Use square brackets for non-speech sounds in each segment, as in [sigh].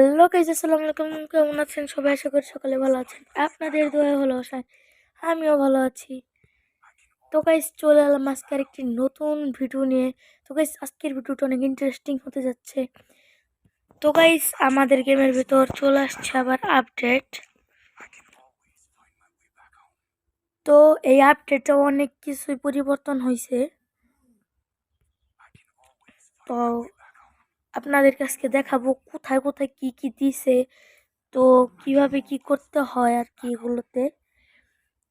Hello guys আসসালামু আলাইকুম। কেমন আছেন? সবাই আশা করি সকালে ভালো আছেন। আপনাদের দোয়া হলো আশায়। আমিও ভালো আছি। তো গাইজ চলে এলাম আজকে একটি নতুন ভিডিও নিয়ে। তো গাইজ আজকের ভিডিওটা অনেক ইন্টারেস্টিং হতে যাচ্ছে। তো গাইজ আমাদের গেমের ভিতর চলে আসছে আবার আপডেট তো এই আপডেটটা অনেক কিছুই পরিবর্তন হয়েছে তো আপনাদের কাছকে দেখাবো কোথায় কোথায় কি কি দিছে, তো কীভাবে কি করতে হয় আর কি এগুলোতে।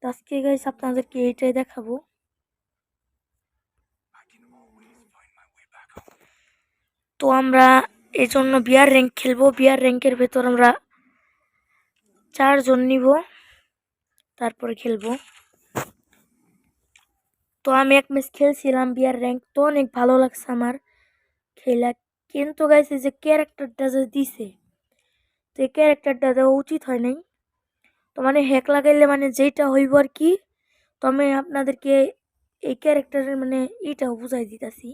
তো আজকে গাইস আপনাদেরকে এইটাই দেখাবো। তো আমরা এই জন্য বিয়ার র্যাঙ্ক খেলব। বিয়ার র্যাঙ্কের ভেতর আমরা চারজন নিব, তারপরে খেলব। তো আমি এক ম্যাচ খেলছিলাম বিয়ার র্যাঙ্ক তো অনেক ভালো লাগছে আমার খেলা কিন্তু গাইছে যে ক্যারেক্টারটা যে দিছে, তো এই ক্যারেক্টারটা দেওয়া উচিত হয় নাই। তো মানে হ্যাক লাগাইলে মানে যেটা হইব আর কি, তো আমি আপনাদেরকে এই ক্যারেক্টারের মানে এটাও বুঝাই দিতেছি,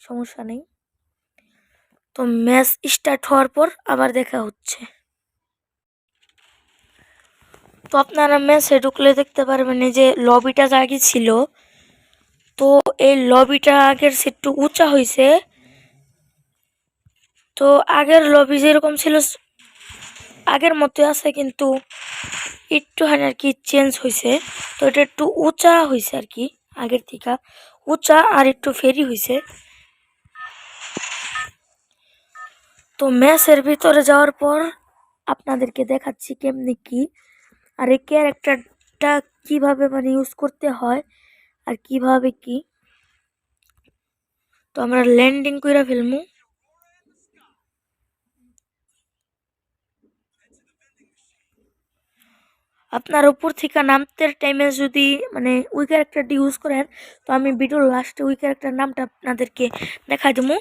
সমস্যা নেই। তো ম্যাচ স্টার্ট হওয়ার পর আবার দেখা হচ্ছে। তো আপনারা ম্যাচে ঢুকলে দেখতে পারবেন এই যে লবিটা আগে ছিল, তো এই লবিটা আগের সে একটু উঁচা হয়েছে তো আগের লবি যেরকম ছিল, আগের মতো আছে, কিন্তু একটু একটুখানি আর কি চেঞ্জ হয়েছে তো এটা একটু উঁচা হয়েছে আর কি, আগের থেকে। উঁচা আর একটু ফেরি হয়েছে তো ম্যাচের ভিতরে যাওয়ার পর আপনাদেরকে দেখাচ্ছি কেমনি কি, আর এই ক্যারেক্টারটা কীভাবে মানে ইউজ করতে হয়, আর কীভাবে কি। তো আমরা ল্যান্ডিং কইরা ফেলমু। আপনার উপর থেকে নামতে টাইমে যদি মানে ওই ক্যারেক্টারটি ইউজ করেন, তো আমি ভিডিওর লাস্টে ওই ক্যারেক্টার নামটা আপনাদেরকে দেখাই দেবো।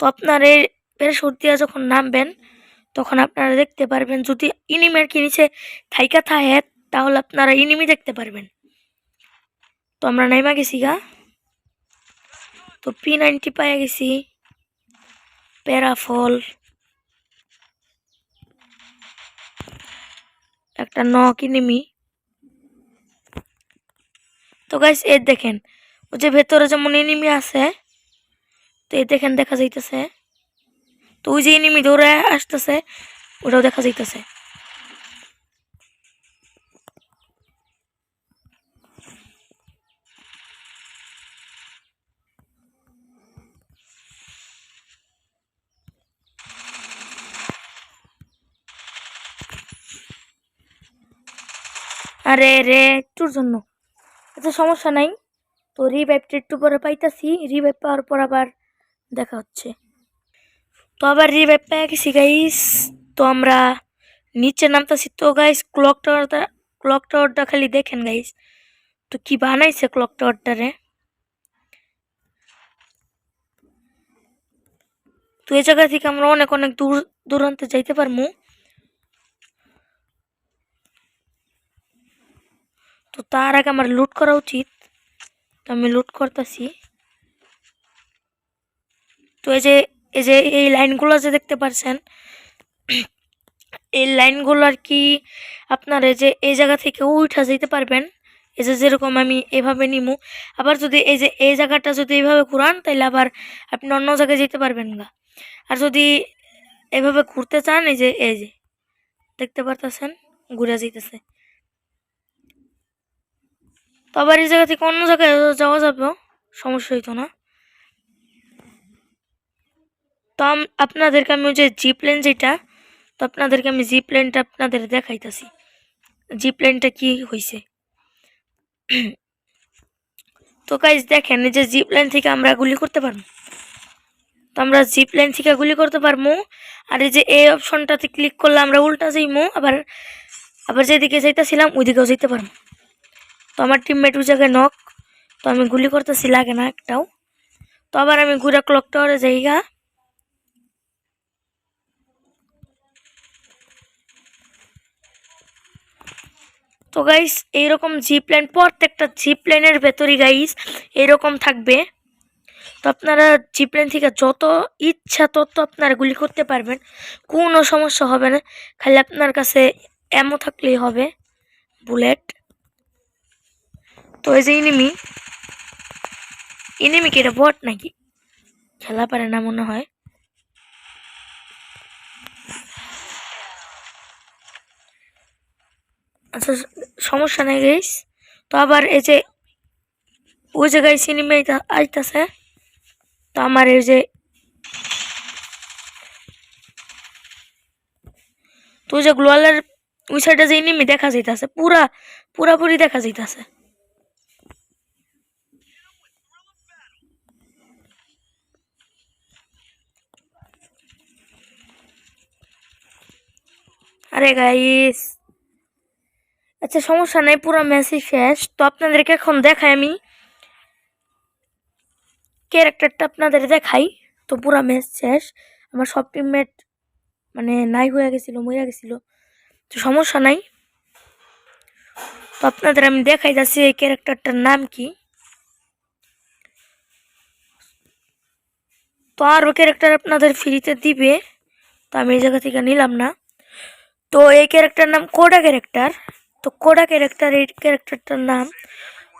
তো আপনার এই প্যারাশুট দিয়া যখন নামবেন, তখন আপনারা দেখতে পারবেন, যদি ইনিমের কি নিচে থাইকা থাকে, তাহলে আপনারা ইনিমি দেখতে পারবেন। তো আমরা নাইমা গেছি গা। তো পি নাইনটি পাইয়া গেছি। প্যারাফল। একটা নকি নিমি। তো গাইস এর দেখেন ওই যে ভেতরে যেমন এনিমি আছে, তো এই দেখেন দেখা যাইতেছে। তো ওই যে এনিমি দৌড়ে আসতেছে, ওটাও দেখা যাইতেছে। আরে রে একটুর জন্য। আচ্ছা সমস্যা নাই। তো রিভাইভটা একটু পরে পাইতাছি। রিভাইভ পাওয়ার পর আবার দেখা হচ্ছে। তো আবার রিভাইভ পেয়ে গেছি গাইস তো আমরা নিচে নামতাছি। তো গাইস ক্লক টাওয়ারটা ক্লক টাওয়ারটা খালি দেখেন গাইস তো কি বানাইছে ক্লক টাওয়ারটারে তো এই জায়গা থেকে আমরা অনেক অনেক দূর, দূরান্তে যাইতে পারব তো তার আগে আমার লুট করা উচিত। তো আমি লুট করতেছি। তো এই যে এই যে, এই লাইনগুলো যে দেখতে পাচ্ছেন এই লাইনগুলো আর কি আপনার এই যে, এই জায়গা থেকে উঠা যেতে পারবেন। এই যে যেরকম আমি এভাবে নিমু। আবার যদি এই যে, এই জায়গাটা যদি এইভাবে ঘুরান তাহলে আবার আপনি অন্য জায়গায় যেতে পারবেন না আর যদি এভাবে ঘুরতে চান, এই যে এই যে, দেখতে পারতেছেন? ঘুরে যেতেছে তো আবার এই জায়গা থেকে অন্য জায়গায় যাওয়া যাবে, সমস্যা হইতো না। তো আপনাদেরকে আমি ওই যে জি প্লেন যেটা, তো আপনাদেরকে আমি জি প্লেনটা আপনাদের দেখাইতেছি। জি প্লেনটা কি হয়েছে তো কাজ দেখেন যে জি প্লেন থেকে আমরা গুলি করতে পারব। তো আমরা জি প্লেন থেকে গুলি করতে পারব, আর এই যে এই অপশনটাতে ক্লিক করলে আমরা উল্টা যাইমু আবার আবার যেদিকে যাইতেছিলাম, ওইদিকেও যেতে পারব। তো আমার টিমমেট জায়গায় নক তো আমি গুলি করতেছি, লাগে না একটাও। তো আবার আমি ঘুরে ক্লক টাওয়ারে যাই গা তো গাইস এইরকম জিপ লাইন প্রত্যেকটা জিপ লাইনের ভেতরই গাইস এরকম থাকবে। তো আপনারা জিপ্লেন থেকে যত ইচ্ছা তত আপনারা গুলি করতে পারবেন, কোনো সমস্যা হবে না। খালি আপনার কাছে এমও থাকলেই হবে বুলেট তো এই যে ইনিমি ইনিমি কি এটা বট নাকি? খেলা পারে না মনে হয়। আচ্ছা সমস্যা নেই গাইস তো আবার এই যে, ওই জায়গায় সিনেমা আইতাছে। তো আমার এই যে, তো ওই যে গ্লোয়ালের ওই সাইডে যে এনিমি দেখা যাইতাছে, পুরা, পুরাপুরি দেখা যাইতাছে। আরে গাইস আচ্ছা সমস্যা নাই, পুরো ম্যাচই শেষ। তো আপনাদেরকে এখন দেখাই আমি। ক্যারেক্টারটা আপনাদের দেখাই। তো পুরো ম্যাচ শেষ। আমার সব টিমমেট মানে নাই হয়ে গেছিল মরে গেছিল। তো সমস্যা নাই। তো আপনাদের আমি দেখাই যাচ্ছি এই ক্যারেক্টারটার নাম কি। তো আরও ক্যারেক্টার আপনাদের ফ্রিতে দিবে। তো আমি এই জায়গা থেকে নিলাম না। তো এই ক্যারেক্টার নাম কোডা ক্যারেক্টার তো কোডা ক্যারেক্টার এই ক্যারেক্টারটার নাম।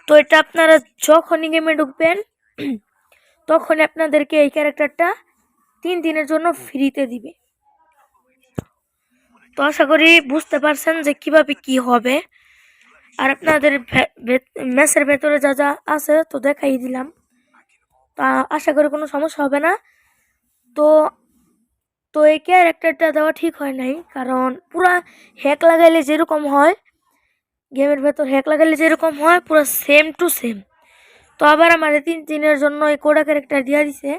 তো এটা আপনারা যখনই গেমে ঢুকবেন, [clears throat] তখনই আপনাদেরকে এই ক্যারেক্টারটা তিন দিনের জন্য ফ্রিতে দিবে। তো আশা করি বুঝতে পারছেন যে কীভাবে কি হবে। আর আপনাদের ম্যাচের ভেতরে যা যা আছে তো দেখাই দিলাম। তা আশা করি কোনো সমস্যা হবে না। তো তো এই ক্যারেক্টারটা দেওয়া ঠিক হয় নাই, কারণ পুরা হ্যাক লাগাইলে যেরকম হয় গেমের ভেতর হ্যাক লাগাইলে যেরকম হয়, পুরো সেম টু সেম তো আবার আমার তিন দিনের জন্য এই কোডা ক্যারেক্টার দিয়া দিছে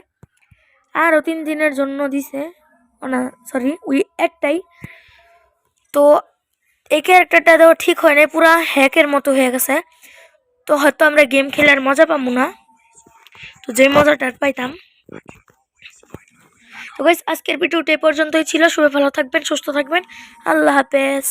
আরও তিন দিনের জন্য দিছে না সরি উই একটাই। তো এই ক্যারেক্টারটা দেওয়া ঠিক হয় নাই, পুরা হ্যাকের মতো হয়ে গেছে। তো হয়তো আমরা গেম খেলার মজা পাবো না। তো যে মজাটা পাইতাম। তো গাইস আজকের ভিডিওটা এ পর্যন্তই ছিল। সবাই ভালো থাকবেন সুস্থ থাকবেন। আল্লাহ হাফেজ।